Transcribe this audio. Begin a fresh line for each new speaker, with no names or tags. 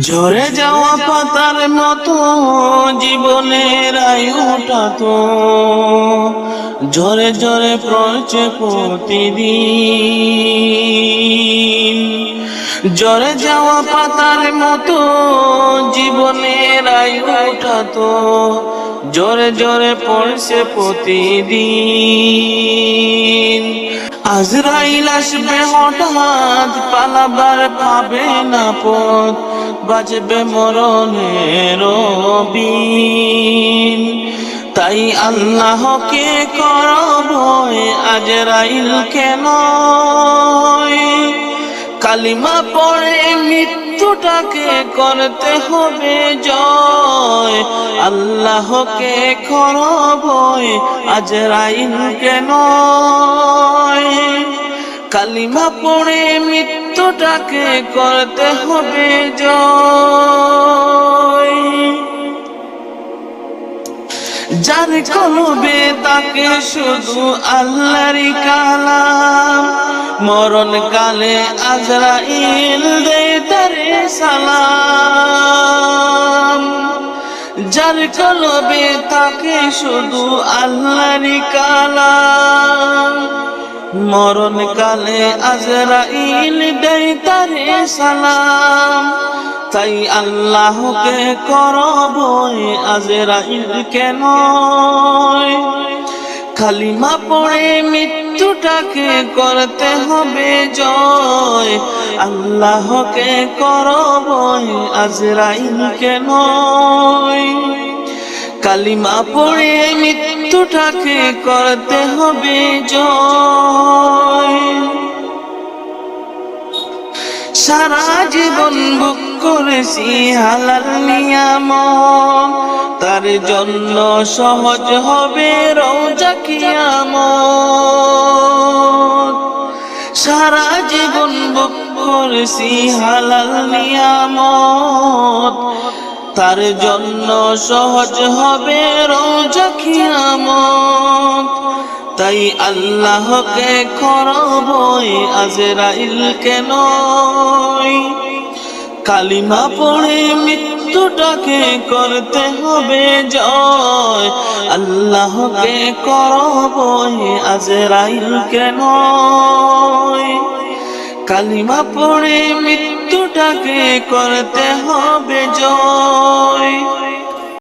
ঝরে যাওয়া পাতার মতো জীবনের আয়ুটা তো। ঝরে ঝরে পড়ছে প্রতিদিন। ঝরে যাওয়া পাতার মতো জীবনের আয়ুটা তো। জোরে জোরে পড়ছে প্রতিদিন। আজরাইল আসবে হঠাৎ, পালাবার পাবে না পথ। বাজবে মরণের বিন তাই আল্লাহকে করব আজরাইল কেন? কালিমা পড়ে মৃত্যুটাকে করতে হবে জয়। আল্লাহকে করব আজরাইল কেন? কালিমা পড়ে মৃত্যুটাকে করতে হবে জয়। যার কলবে তাকে শুধু আল্লাহরই কালাম। মরণ কালে আজরাইল দে তারে সালাম। যার কলবে তাকে শুধু আল্লাহরই কালাম। মরণ কালে আজরাইল দেই তারে সালাম। তাই আল্লাহকে করব আজরাইল কেন? কালিমা পড়ে মৃত্যুটাকে করতে হবে জয়। আল্লাহকে করব আজরাইল কেন? কালিমা পড়ে মৃত্যুটাকে করতে হবে জয়। সারা জীবন বুক করেছি হালাল নিয়াম তার জন্য সহজ হবে রোজা কিয়াম সারা জীবন বুক করেছি হালাল নিয়ামত। তার জন্য সহজ হবে রোজা কিয়ামত তাই আল্লাহকে করবই আজরাইল কেন কালিমা পড়ে মৃত্যুটাকে করতে হবে জয়। আল্লাহকে করবই আজরাইল কেন কালিমা পড়ে মৃত্যুটাকে করতে হবে জয়।